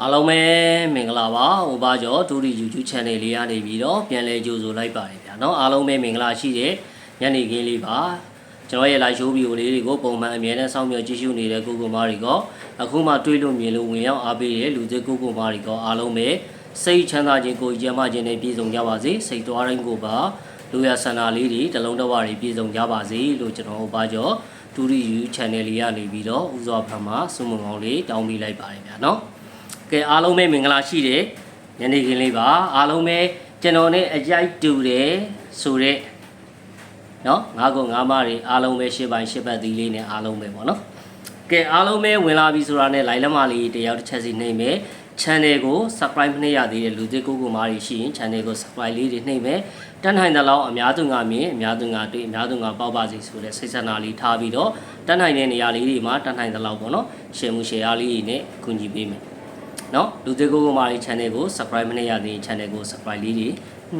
အားလုံးပဲမင်္ဂလာပါဟိုပါကျော်ဒူရီ YouTube channel လေးကနေပြီးတော့ပြန်လဲကြိုဆိုလိုက်ပါတယ်ဗျာเนาะအားလုံးပဲမင်္ဂလာရှိတဲ့ညနေခင်းလေးပါကျွန်တော်ရဲ့ live show video လေးတွေကိုပုံမှန်အမြဲတမ်းစောင့်မျှော်ကြည့်ရှုနေတဲ့ကိုကိုမားတွေကအခုမှတွေးလို့မြင်လို့ဝင်ရောက်အားပေးတဲ့လူသစ်ကိုကိုမားတွေကအားလုံးပဲစိတ်ချမ်းသာခြင်းကိုကြံ့မခြင်းနဲ့ပြည့်စုံကြပါစေစိတ်သွားတိုင်းကိုပါလူရဆန္ဒလေးတွေတလုံးတစ်ဝတွေပြည့်စုံကြပါစေလို့ကျွန်တော်ဟိုပါကျော်ဒူရီ YouTube channel လေးကနေပြီးတော့ဥစွာဖမ်းမှာစုံမကောင်းလေးတောင်းပေးလိုက်ပါတယ်ဗျာเนาะ ကဲအားလုံးပဲမင်္ဂလာရှိတယ်ညနေခင်းလေးပါအားလုံးပဲကျွန်တော်နဲ့အကြိုက်တူတယ်ဆိုတော့เนาะငါးကုငါးမတွေအားလုံးပဲရှစ်ပိုင်းရှစ်ပတ်သီးလေးနဲ့အားလုံးပဲပေါ့နော်ကဲအားလုံးပဲဝင်လာပြီဆိုတာနဲ့ line လက်မလေးတယောက်တစ်ချက်စီနှိမ့်မယ် channel ကို subscribe မနှိပ်ရသေးတဲ့လူသစ်ကိုကိုမားတွေရှိရင် channel ကို subscribe လေးတွေနှိမ့်မယ်တန်းနိုင်တဲ့လောက်အများသူငါမြင်အများသူငါတွေ့အများသူငါပေါက်ပါစီဆိုတဲ့စိတ်ဆန္ဒလေးထားပြီးတော့တန်းနိုင်တဲ့နေရာလေးတွေမှာတန်းနိုင်တဲ့လောက်ပေါ့နော် share မှု share လေးတွေနဲ့ကူညီပေးမယ် နော်လူသေးကိုကိုမာရီ channel ကို subscribe မနေရသေး channel ကို subscribe လေးတွေ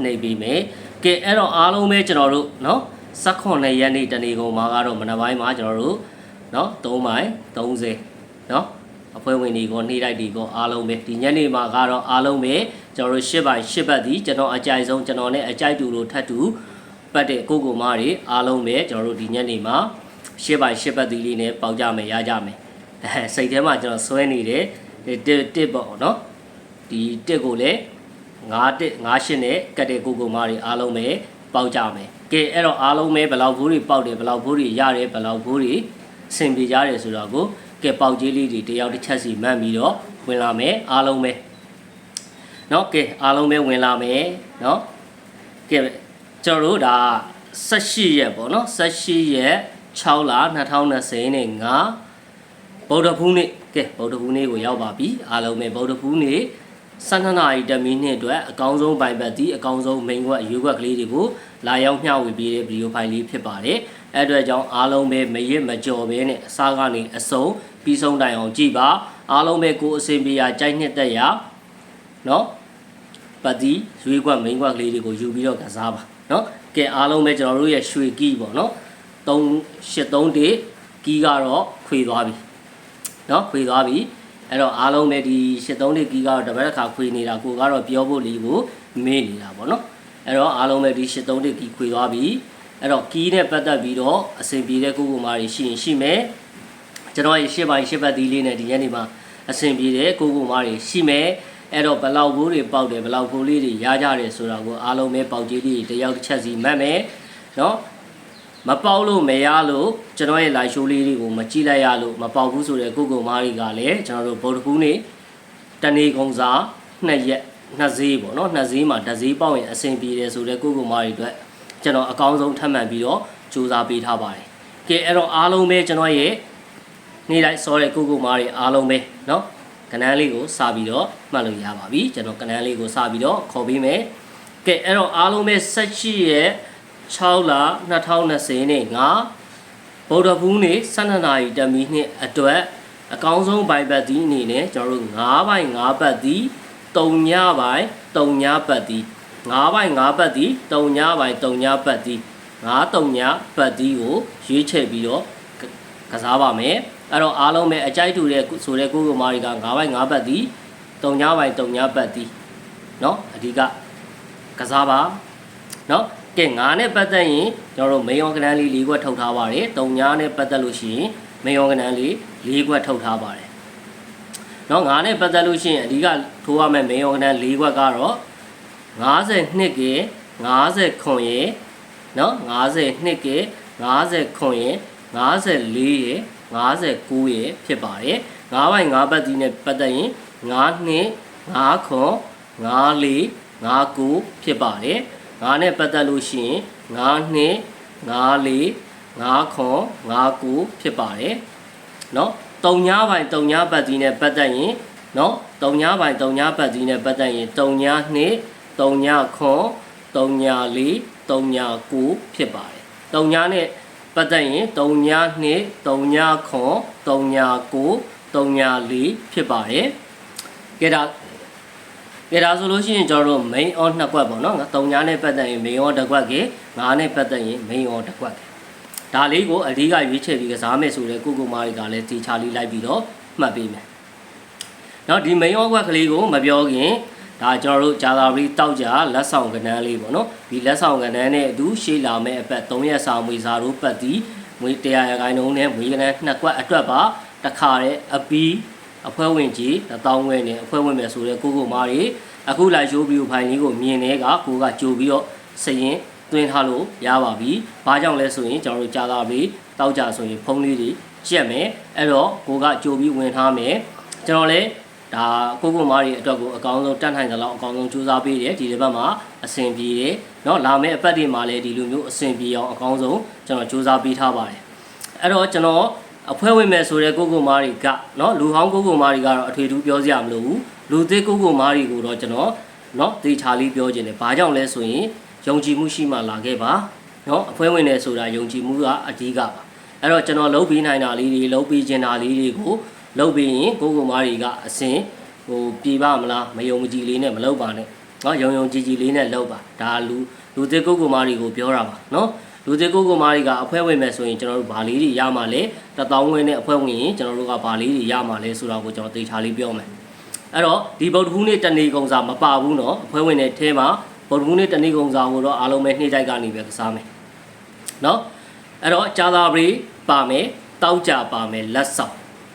နှိပ်ပေးမယ်ကဲအဲ့တော့အားလုံးပဲကျွန်တော်တို့နော်19ရက်နေ့တနေ့ကုန်မှာကတော့မနက်ပိုင်းမှာကျွန်တော်တို့နော်3မိုင်30နော်အဖွဲ့ဝင်တွေကိုနှိမ့်လိုက်ဒီကိုအားလုံးပဲဒီညနေမှာကတော့အားလုံးပဲကျွန်တော်တို့၈ပိုင်၈ဘက်ဒီကျွန်တော်အကြိုက်ဆုံးကျွန်တော်နဲ့အကြိုက်တူတို့ထပ်တူပတ်တဲ့ကိုကိုမားတွေအားလုံးပဲကျွန်တော်တို့ဒီညနေမှာ၈ပိုင်၈ဘက်ဒီလေးနဲ့ပေါက်ကြမယ်ရကြမယ်အဲစိတ်ထဲမှာကျွန်တော်စွဲနေတယ် တစ်တစ်ပေါ့နော်ဒီတစ်ကိုလည်း9တစ်9ရှင်းနဲ့ကတ်တဲ့ကိုကိုမားတွေအားလုံးပဲပေါက်ကြမယ်ကဲအဲ့တော့အားလုံးပဲဘယ်လောက်ဘူးတွေပေါက်တယ်ဘယ်လောက်ဘူးတွေရတယ်ဘယ်လောက်ဘူးတွေအဆင်ပြေကြတယ်ဆိုတော့ကိုကဲပေါက်ကြီးလေးတွေတယောက်တစ်ချက်စီမှတ်ပြီးတော့ဝင်လာမယ်အားလုံးပဲเนาะကဲအားလုံးပဲဝင်လာမယ်เนาะကဲကျွန်တော်တို့ဒါ18ရက်ပေါ့နော်18ရက်6လ2020နဲ့5 ဗုဒ္ဓဖူးနေ့ ကဲဗုဒ္ဓဖူးနေ့ကိုရောက်ပါပြီအားလုံးပဲဗုဒ္ဓဖူးနေ့12နာရီတမီနှစ်အတွက်အကောင်းဆုံးပိုင်ပတ်သည်အကောင်းဆုံး main ကွက်ရွေးကွက်ကလေးတွေကိုလာရောက်မျှဝေပေးတဲ့ဗီဒီယိုဖိုင်လေးဖြစ်ပါတယ်အဲ့အတွက်ကြောင့်အားလုံးပဲမရစ်မကြော်ပဲနဲ့အစားကနေအစုံပြီးဆုံးတိုင်အောင်ကြည်ပါအားလုံးပဲကိုယ်အစဉ်ပြေရကြိုက်နှစ်သက်ရနော်ပတ်သည်ရွေးကွက် main ကွက်ကလေးတွေကိုယူပြီးတော့ကစားပါနော်ကဲအားလုံးပဲကျွန်တော်တို့ရဲ့ရွှေကီးပေါ့နော်3831ကီးကတော့ခွေသွားပြီ เนาะခွေသွားပြီအဲ့တော့အားလုံးပဲဒီ83လေးကီးကတော့တပတ်တစ်ခါခွေနေတာကိုကတော့ပြောဖို့လီကိုမေ့နေတာပေါ့နော်အဲ့တော့အားလုံးပဲဒီ83လေးကီးခွေသွားပြီအဲ့တော့ကီးနဲ့ပတ်သက်ပြီးတော့အဆင်ပြေတဲ့ကိုကိုမာတွေရှိရင်ရှိမယ်ကျွန်တော်ရဲ့ရှစ်ပိုင်းရှစ်ပတ်သီးလေးနဲ့ဒီညနေမှာအဆင်ပြေတဲ့ကိုကိုမာတွေရှိမယ်အဲ့တော့ဘလောက်ဘိုးတွေပေါက်တယ်ဘလောက်ဘိုးလေးတွေရကြတယ်ဆိုတာကိုအားလုံးပဲပေါက်ကြီးလေးတယောက်တစ်ချက်စီမှတ်မယ်เนาะ မပေါက်လို့မရလို့ကျွန်တော်ရဲ့ live show လေးတွေကိုမကြည့်လိုက်ရလို့မပေါက်ဘူးဆိုတဲ့ကိုကိုမားတွေကလည်းကျွန်တော်တို့ဗုဒ္ဓဘူးနေ့တနေ့ကုံစားနှစ်ရက်နှစ်ဈေးပေါ့နော်နှစ်ဈေးမှာတစ်ဈေးပေါက်ရင်အဆင်ပြေတယ်ဆိုတဲ့ကိုကိုမားတွေအတွက်ကျွန်တော်အကောင်းဆုံးထပ်မံပြီးတော့စူးစမ်းပေးထားပါတယ်။ကဲအဲ့တော့အားလုံးပဲကျွန်တော်ရဲ့နေ့တိုင်းစောတဲ့ကိုကိုမားတွေအားလုံးပဲเนาะကနန်းလေးကိုစာပြီးတော့မှတ်လို့ရပါပြီကျွန်တော်ကနန်းလေးကိုစာပြီးတော့ခေါ်ပေးမယ်။ကဲအဲ့တော့အားလုံးပဲ18ရဲ့ 6လ2020နဲ့ငါဗုဒ္ဓဘူးနေ့12နာရီတမီနှစ်အတွက်အကောင်းဆုံးဘိုင်ဘတ်ဒီအနေနဲ့ကျွန်တော်တို့9ဘိုင်9ဘတ်ဒီ3ညဘိုင်3ညဘတ်ဒီ9ဘိုင်9ဘတ်ဒီ3ညဘိုင်3ညဘတ်ဒီ9 3ညဘတ်ဒီကိုရွေးချယ်ပြီးတော့ကစားပါမယ်အဲ့တော့အားလုံးပဲအကြိုက်တူတဲ့ဆိုတဲ့ကိုကိုမာရီက9ဘိုင်9ဘတ်ဒီ3ညဘိုင်3ညဘတ်ဒီเนาะအဓိကကစားပါเนาะ ကဲငါနဲ့ပတ်သက်ရင်ကျွန်တော်တို့မေယွန်ကနန်းလေး၄ခွက်ထုတ်ထားပါတယ်။တုံညာနဲ့ပတ်သက်လို့ရှိရင်မေယွန်ကနန်းလေး၄ခွက်ထုတ်ထားပါတယ်။နော်ငါနဲ့ပတ်သက်လို့ရှိရင်အဓိကထိုးရမယ့်မေယွန်ကနန်း၄ခွက်ကတော့52က50ခွန်ရေနော်52က50ခွန်ရေ54ရေ59ရေဖြစ်ပါတယ်။9ဘိုင်9ပတ်ဒီနဲ့ပတ်သက်ရင်9နှစ်9ခွန်54 59ဖြစ်ပါတယ်။ ငါနဲ့ပတ်သက်လို့ရှိရင်9နှစ်9လေး9ခွန်9ကိုဖြစ်ပါတယ်เนาะတုံညာပိုင်းတုံညာပတ်ဒီနဲ့ပတ်သက်ရင်เนาะတုံညာပိုင်းတုံညာပတ်ဒီနဲ့ပတ်သက်ရင်တုံညာနှစ်တုံညာခွန်တုံညာလေးတုံညာကိုဖြစ်ပါတယ်တုံညာနဲ့ပတ်သက်ရင်တုံညာနှစ်တုံညာခွန်တုံညာကိုတုံညာလေးဖြစ်ပါတယ်ကဲဒါ ကဲဒါဆိုလို့ရှိရင်ကျွန်တော်တို့ main on နှစ်ကွက်ပေါ့နော်ငါ3ညာနဲ့ပတ်သက်ရင် main on တစ်ကွက်က9နဲ့ပတ်သက်ရင် main on တစ်ကွက်ကဒါလေးကိုအဓိကရွေးချယ်ပြီးကစားမယ်ဆိုတဲ့ကိုကိုမားတွေကလည်းတီချာလေးလိုက်ပြီးတော့မှတ်ပေးမယ်နော်ဒီ main ဝက်ကလေးကိုမပြောခင်ဒါကျွန်တော်တို့ဂျာသာပရီတောက်ကြလက်ဆောင်ကဏ္ဍလေးပေါ့နော်ဒီလက်ဆောင်ကဏ္ဍနဲ့အတူရှေ့လာမဲ့အပတ်3ရက်စာမွေစာတို့ပတ်သည်မွေ100ရာခိုင်နှုန်းနဲ့မွေကဏ္ဍနှစ်ကွက်အတွက်ပါတခါတဲ့အပီး အဖွဲ့ဝင်ကြီးတောင်းဝဲနဲ့အဖွဲ့ဝင်မယ်ဆိုတဲ့ကိုကိုမားတွေအခုလိုက်ရိုးဗီဒီယိုဖိုင်လေးကိုမြင်နေကကိုကကြိုပြီးတော့စရင်သွင်းထားလို့ရပါပြီ။ဘာကြောင့်လဲဆိုရင်ကျွန်တော်တို့ကြာတာပြီတောက်ကြဆိုရင်ဖုန်းလေးတွေကြက်မယ်။အဲ့တော့ကိုကကြိုပြီးဝင်ထားမယ်။ကျွန်တော်လည်းဒါကိုကိုမားတွေအတွက်ကိုအကောင်းဆုံးတတ်နိုင်သလောက်အကောင်းဆုံးကြိုးစားပေးတယ်ဒီတစ်ပတ်မှာအဆင်ပြေတယ်။နော်လာမယ့်အပတ်တွေမှာလည်းဒီလိုမျိုးအဆင်ပြေအောင်အကောင်းဆုံးကျွန်တော်ကြိုးစားပေးထားပါတယ်။အဲ့တော့ကျွန်တော် အဖွဲဝင်မဲ့ဆိုတဲ့ကိုကိုမားတွေကနော်လူဟောင်းကိုကိုမားတွေကတော့အထွေထူးပြောစရာမလိုဘူးလူသေးကိုကိုမားတွေကိုတော့ကျွန်တော်နော်တေချာလေးပြောခြင်းတယ်ဘာကြောင့်လဲဆိုရင်ယုံကြည်မှုရှိမှလာခဲ့ပါနော်အဖွဲဝင်တယ်ဆိုတာယုံကြည်မှုကအဓိကပါအဲ့တော့ကျွန်တော်လှုပ်ပြီးနိုင်တာလေးတွေလှုပ်ပြီးကျင်တာလေးတွေကိုလှုပ်ပြီးရင်ကိုကိုမားတွေကအစင်ဟိုပြေပါမလားမယုံကြည်လေးနဲ့မလှုပ်ပါနဲ့နော်ယုံယုံကြည်ကြည်လေးနဲ့လှုပ်ပါဒါလူလူသေးကိုကိုမားတွေကိုပြောတာပါနော် လူသစ်ကိုကိုမားတွေကအဖွဲဝင်မဲ့ဆိုရင်ကျွန်တော်တို့ဗာလေးတွေရမှာလဲတပေါင်းဝင်နဲ့အဖွဲဝင်ရင်ကျွန်တော်တို့ကဗာလေးတွေရမှာလဲဆိုတာကိုကျွန်တော်သေချာလေးပြောမယ်အဲ့တော့ဒီဗုဒ္ဓဟူးနေ့တနေ့ကုံစာမပါဘူးเนาะအဖွဲဝင်တဲ့အဲမှာဗုဒ္ဓဟူးနေ့တနေ့ကုံစာကိုတော့အားလုံးပဲနှိမ့်တိုက်ကနေပဲကစားမယ်เนาะအဲ့တော့ဂျာသာပရီပါမယ်တောက်ကြပါမယ်လက်ဆောင်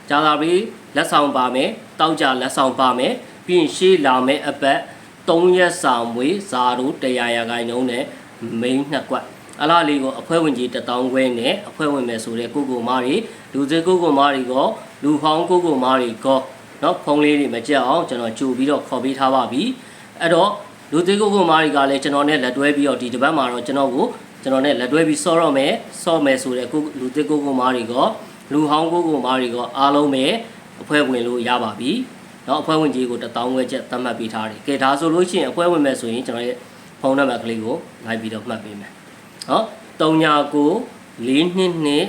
ဂျာသာပရီလက်ဆောင်ပါမယ်တောက်ကြလက်ဆောင်ပါမယ်ပြီးရင်ရှေးလာမယ်အပတ်3ရက်စာမွေးဇာတို့100ရာခိုင်နှုန်းနဲ့မိန်းနှစ်ကွက် အလားလေးကိုအဖွဲဝင်ကြီး1000ခွဲနဲ့အဖွဲဝင်မယ်ဆိုတဲ့ကိုကိုမားတွေလူစေကိုကိုမားတွေကလူဟောင်းကိုကိုမားတွေကနော်ဖုန်းလေးတွေမကြက်အောင်ကျွန်တော်ကြိုပြီးတော့ခေါ်ပေးထားပါပြီအဲ့တော့လူစေကိုကိုမားတွေကလည်းကျွန်တော်နဲ့လက်တွဲပြီးတော့ဒီတစ်ပတ်မှာတော့ကျွန်တော်ကိုကျွန်တော်နဲ့လက်တွဲပြီးဆော့တော့မယ်ဆော့မယ်ဆိုတဲ့ကိုလူစေကိုကိုမားတွေကလူဟောင်းကိုကိုမားတွေကအားလုံးပဲအဖွဲဝင်လို့ရပါပြီနော်အဖွဲဝင်ကြီးကို1000ခွဲချက်သတ်မှတ်ပေးထားတယ်ကဲဒါဆိုလို့ရှိရင်အဖွဲဝင်မယ်ဆိုရင်ကျွန်တော်ရဲ့ဖုန်းနံပါတ်ကလေးကိုလိုက်ပြီးတော့မှတ်ပေးမယ် ဟော39 4နှစ်နှစ်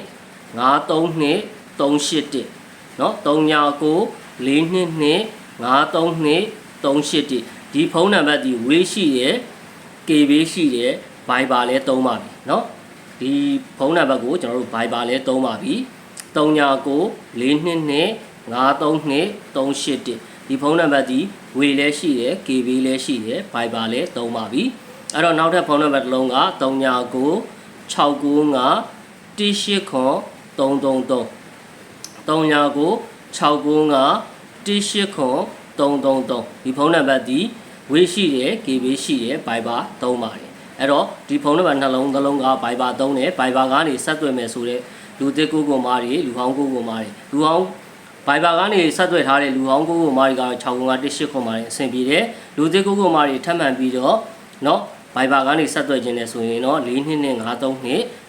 53နှစ်381เนาะ39 4နှစ်နှစ်53နှစ်381ဒီဖုန်းနံပါတ်ဒီဝေးရှိတယ် KB ရှိတယ် Viber လည်းသုံးပါပြီเนาะဒီဖုန်းနံပါတ်ကိုကျွန်တော်တို့ Viber လည်းသုံးပါပြီ39 4နှစ်နှစ်53နှစ်381ဒီဖုန်းနံပါတ်ဒီဝေလည်းရှိတယ် KB လည်းရှိတယ် Viber လည်းသုံးပါပြီ အဲ့တော့နောက်ထပ်ဖုန်းနံပါတ်တစ်လုံးက39 695 T8 ခွန်333 39 695 T8 ခွန်333ဒီဖုန်းနံပါတ်ဒီဝေးရှိတယ် KB ရှိတယ် Viber သုံးပါတယ်အဲ့တော့ဒီဖုန်းနံပါတ်နှလုံးသလုံးက Viber သုံးတယ် Viber ကနေဆက်သွယ်မယ်ဆိုတဲ့လူသစ်ကိုကိုမားတွေလူဟောင်းကိုကိုမားတွေလူဟောင်း Viber ကနေဆက်သွယ်ထားတဲ့လူဟောင်းကိုကိုမားတွေကတော့695 T8 ခွန်ပါတယ်အဆင်ပြေတယ်လူသစ်ကိုကိုမားတွေထပ်မံပြီးတော့เนาะ Viber ကနေဆက်သွယ်ခြင်းလဲဆိုရင်တော့4253နဲ့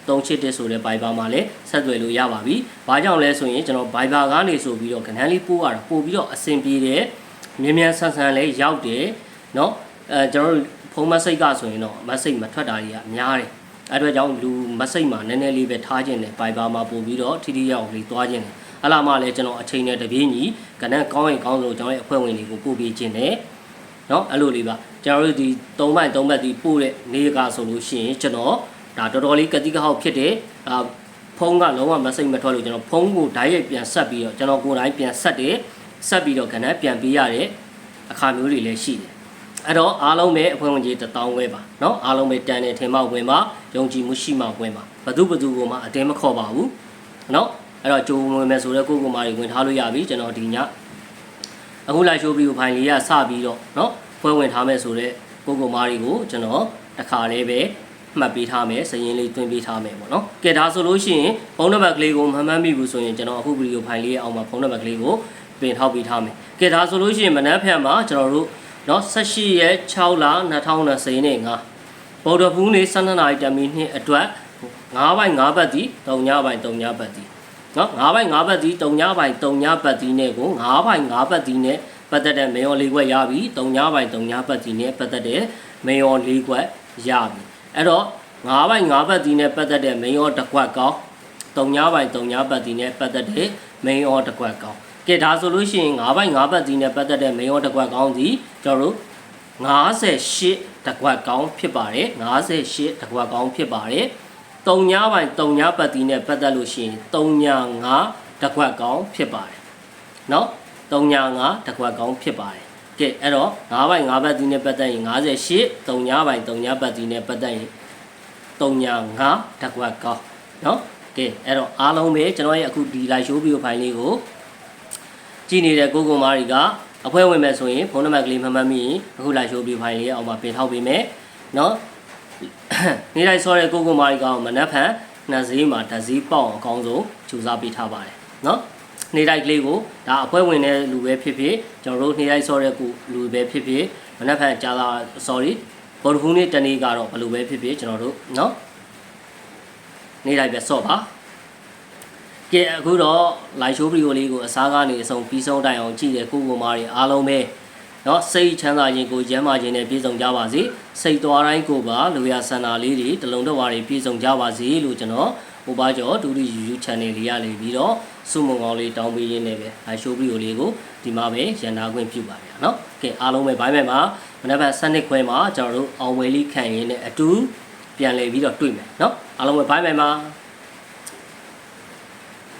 371ဆိုတဲ့ Viber မှာလည်းဆက်သွယ်လို့ရပါပြီ။ဘာကြောင့်လဲဆိုရင်ကျွန်တော် Viber ကနေဆိုပြီးတော့ကဏ္ဍလေးပို့ရတာပို့ပြီးတော့အဆင်ပြေတယ်။မြန်မြန်ဆန်ဆန်လည်းရောက်တယ်။နော်အဲကျွန်တော်ဖုန်း message ကဆိုရင်တော့ message မထွက်တာကြီးကများတယ်။အဲအတွက်ကြောင့်လူ message မှာနည်းနည်းလေးပဲထားခြင်းနဲ့ Viber မှာပို့ပြီးတော့ထိထိရောက်လေးသွားခြင်းနဲ့အလားမှလည်းကျွန်တော်အချိန်နဲ့တပြေးညီကဏ္ဍကောင်းရင်ကောင်းဆုံးကျွန်တော်ရဲ့အဖွဲ့ဝင်တွေကိုပို့ပေးခြင်းနဲ့ เนาะအဲ့လိုလေးပါကျွန်တော်တို့ဒီ3ဘိုင်3ဘက်ဒီပို့တဲ့နေကဆိုလို့ရှိရင်ကျွန်တော်ဒါတော်တော်လေးကတိကဟောက်ဖြစ်တယ်အာဖုန်းကလုံးဝမစိတ်မထွက်လို့ကျွန်တော်ဖုန်းကိုဓာတ်ရိုက်ပြန်ဆက်ပြီးတော့ကျွန်တော်ကိုယ်တိုင်ပြန်ဆက်တယ်ဆက်ပြီးတော့ခဏပြန်ပေးရတဲ့အခါမျိုးတွေလည်းရှိတယ်အဲ့တော့အားလုံးပဲအဖွဲ့ဝင်ကြီး1000ဝဲပါเนาะအားလုံးပဲတန်တယ်ထင်မှဝင်ပါယုံကြည်မှုရှိမှဝင်ပါဘသူဘသူကိုမှအတင်းမခေါ်ပါဘူးเนาะအဲ့တော့ကြိုးဝင်မယ်ဆိုတော့ကိုကိုမာတွေဝင်ထားလို့ရပြီကျွန်တော်ဒီည အခုလိုက်ရှိုးပြီးဖိုင်လေးရစပြီးတော့เนาะဖွဲ့ဝင်ထားမယ်ဆိုတော့ကိုကိုမာတွေကိုကျွန်တော်တခါလေးပဲမှတ်ပေးထားမယ်စရင်လေးတွင်းပေးထားမယ်ပေါ့နော်ကဲဒါဆိုလို့ရှိရင်ဖုန်းနံပါတ်ကလေးကိုမမှတ်မိဘူးဆိုရင်ကျွန်တော်အခုဗီဒီယိုဖိုင်လေးရဲ့အောက်မှာဖုန်းနံပါတ်ကလေးကိုပြင်ထောက်ပေးထားမယ်ကဲဒါဆိုလို့ရှိရင်မနက်ဖြန်မှာကျွန်တော်တို့เนาะ18ရက်6လ2020နဲ့ငါဗုဒ္ဓဖူးနေ့12နာရီတမီနှစ်အတွက်9ဘိုင်9ဘတ်ဒီ3ညဘိုင်3ညဘတ်ဒီ နော်9ဘိုင်9ဘတ်ဒီ3ညဘိုင်3ညဘတ်ဒီနဲ့ကို9ဘိုင်9ဘတ်ဒီနဲ့ပတ်သက်တဲ့မေယောလေးခွက်ရပြီ3ညဘိုင်3ညဘတ်ဒီနဲ့ပတ်သက်တဲ့မေယောလေးခွက်ရပြီအဲ့တော့9ဘိုင်9ဘတ်ဒီနဲ့ပတ်သက်တဲ့မေယောတစ်ခွက်ကောင်း3ညဘိုင်3ညဘတ်ဒီနဲ့ပတ်သက်တဲ့မေယောတစ်ခွက်ကောင်းကဲဒါဆိုလို့ရှိရင်9ဘိုင်9ဘတ်ဒီနဲ့ပတ်သက်တဲ့မေယောတစ်ခွက်ကောင်းစီကျွန်တော်တို့58တကွက်ကောင်းဖြစ်ပါတယ်58တကွက်ကောင်းဖြစ်ပါတယ် 3ညပိုင်း3ညပတ်တီနဲ့ပတ်သက်လို့ရှိရင်3ည5တကွက်ကောင်းဖြစ်ပါတယ်เนาะ 35တစ်ခွက်ကောင်းဖြစ်ပါတယ်ကဲအဲ့တော့9ဘိုင်9ဘတ်ဒီနဲ့ပတ်သက်ရင်58 3ဘိုင်3ဘတ်ဒီနဲ့ပတ်သက်ရင်35တစ်ခွက်ကောင်းเนาะကဲအဲ့တော့အားလုံးပဲကျွန်တော်ရဲ့အခုဒီ live show video file လေးကိုကြည့်နေတဲ့ကိုကိုမာရီကအဖွဲဝင်မဲ့ဆိုရင်ဖုန်းနံပါတ်ကလေးမှတ်မှတ်မိရင်အခု live show video file လေးရဲ့အောက်မှာပြင်ထောက်ပေးမယ်เนาะ နေ့တိုင်းဆောတဲ့ကိုကိုမာရီကောင်မနက်ဖြန်နှစ်ဈေးမှာတစ်ဈေးပေါအောင်အကောင်းဆုံးကြိုးစားပေးထားပါတယ်နော်နေ့တိုင်းကလေးကိုဒါအဖွဲ့ဝင်တဲ့လူပဲဖြစ်ဖြစ်ကျွန်တော်တို့နေ့တိုင်းဆောတဲ့ကိုလူပဲဖြစ်ဖြစ်မနက်ဖြန်ကြာလာ sorry ဘော်ဒဖူးနေ့တနေ့ကတော့ဘယ်လိုပဲဖြစ်ဖြစ်ကျွန်တော်တို့နော်နေ့တိုင်းပဲဆော့ပါကဲအခုတော့ live show video လေးကိုအစားကနေအဆုံးပြီးဆုံးတိုင်အောင်ကြည့်တဲ့ကိုကိုမာရီအားလုံးပဲ နော်စိတ်ချမ်းသာခြင်းကိုကျမ်းမာခြင်းနဲ့ပြည့်စုံကြပါစေစိတ်သွားတိုင်းကိုပါလူရဆန္ဒလေးတွေတလုံးတဝါတွေပြည့်စုံကြပါစေလို့ကျွန်တော်ဟိုပါကျော်ဒူရီ YouTube channel လေးရလေပြီးတော့စုမုံကောင်းလေးတောင်းပေးရင်းနဲ့ပဲဒါ show video လေးကိုဒီမှာပဲရန်နာခွင့်ပြုပါဗျာနော်ကဲအားလုံးပဲဘိုင်းမဲ့ပါမနက်ဖြန်7နှစ်ခွဲမှာကျွန်တော်တို့အောင်ဝယ်လေးခံရင်းနဲ့အတူပြန်လည်ပြီးတော့တွေ့မယ်နော်အားလုံးပဲဘိုင်းမဲ့ပါ